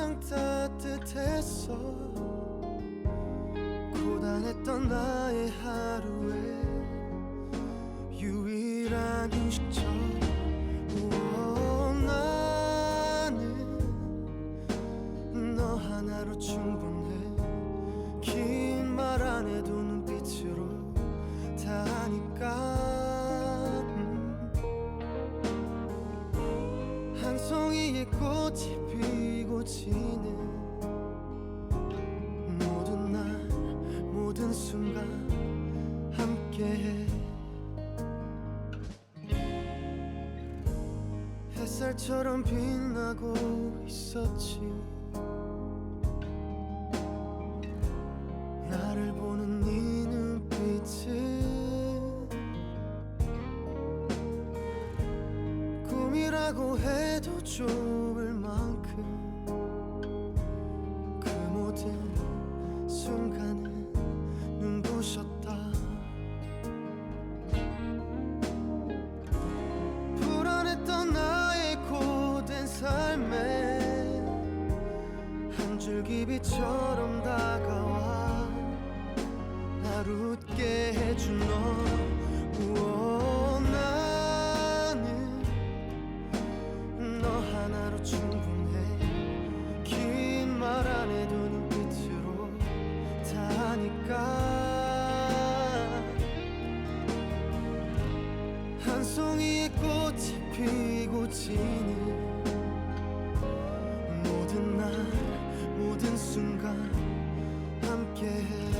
항상 따뜻했어 고단했던 나의 하루에 유일한 휴식처. 우 꽃이 피고 지는 모든 날 모든 순간 함께해. 햇살처럼 빛나고 있었지 꿈이라고 해도 좁을 만큼 그 모든 순간은 눈부셨다. 불안했던 나의 고된 삶에 한 줄기 빛처럼 다가와. 날 웃게 해준 너 충분해. 긴 말 안 해도 눈빛으로 다 아니까. 한 송이의 꽃이 피고 지는 모든 날 모든 순간 함께해